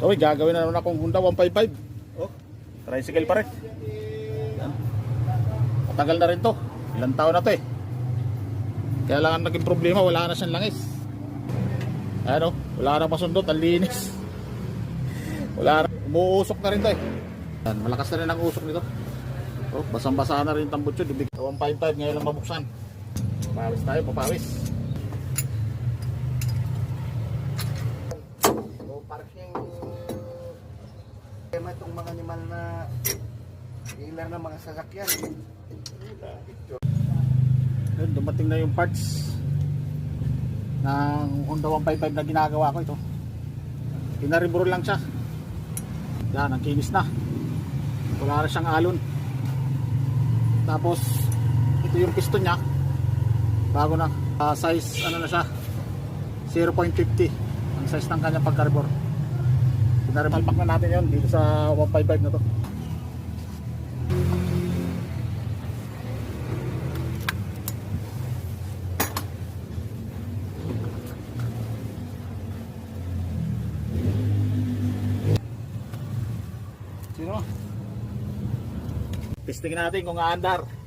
Uy, gagawin na naman akong Honda 155. Oh, tricycle pa rin. Matagal na rin to. Ilang taon na to eh. Kaya lang ang naging problema, wala na siyang langis. Ano, wala na pasundot, ang linis. Wala na, umuusok na rin to eh. Yan, malakas na rin ang usok nito. Oh, basang-basa na rin yung tambutso. 155 ngayon lang mabuksan. Pawis tayo, papawis. O parking tema itong mga animal na dealer ng mga sasakyan. Yun, dumating na yung parts ng Honda 155 na ginagawa ko ito. Pinariburo lang siya. Yan, ang kinis na. Wala na siyang alon. Tapos, ito yung piston niya. Bago na. Ah, size, ano na siya? 0.50. Ang size ng kanyang pagkaribor. Pinarimalpak na natin yon dito sa 155 na to. Sino? Testing natin kung aandar.